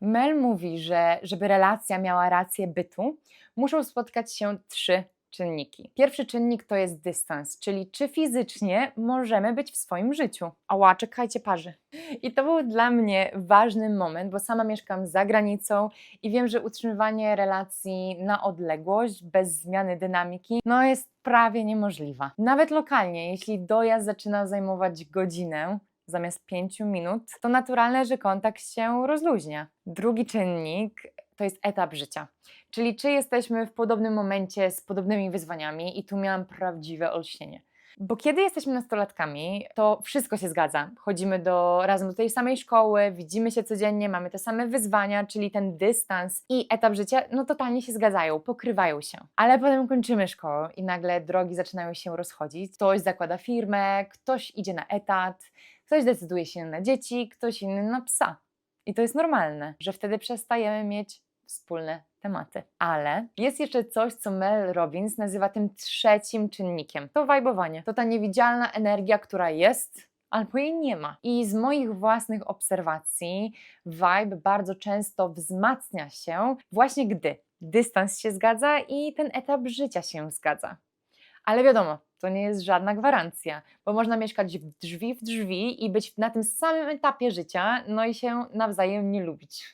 Mel mówi, że żeby relacja miała rację bytu, muszą spotkać się trzy czynniki. Pierwszy czynnik to jest dystans, czyli czy fizycznie możemy być w swoim życiu. Ała, czekajcie parzy. I to był dla mnie ważny moment, bo sama mieszkam za granicą i wiem, że utrzymywanie relacji na odległość, bez zmiany dynamiki, no jest prawie niemożliwa. Nawet lokalnie, jeśli dojazd zaczyna zajmować godzinę, zamiast 5 minut, to naturalne, że kontakt się rozluźnia. Drugi czynnik to jest etap życia, czyli czy jesteśmy w podobnym momencie z podobnymi wyzwaniami, i tu miałam prawdziwe olśnienie. Bo kiedy jesteśmy nastolatkami, to wszystko się zgadza. Chodzimy do, razem do tej samej szkoły, widzimy się codziennie, mamy te same wyzwania, czyli ten dystans i etap życia, no totalnie się zgadzają, pokrywają się. Ale potem kończymy szkołę i nagle drogi zaczynają się rozchodzić. Ktoś zakłada firmę, ktoś idzie na etat, ktoś decyduje się na dzieci, ktoś inny na psa. I to jest normalne, że wtedy przestajemy mieć wspólne tematy. Ale jest jeszcze coś, co Mel Robbins nazywa tym trzecim czynnikiem. To wajbowanie. To ta niewidzialna energia, która jest, albo jej nie ma. I z moich własnych obserwacji vibe bardzo często wzmacnia się właśnie gdy dystans się zgadza i ten etap życia się zgadza. Ale wiadomo, to nie jest żadna gwarancja, bo można mieszkać w drzwi w drzwi i być na tym samym etapie życia, no i się nawzajem nie lubić.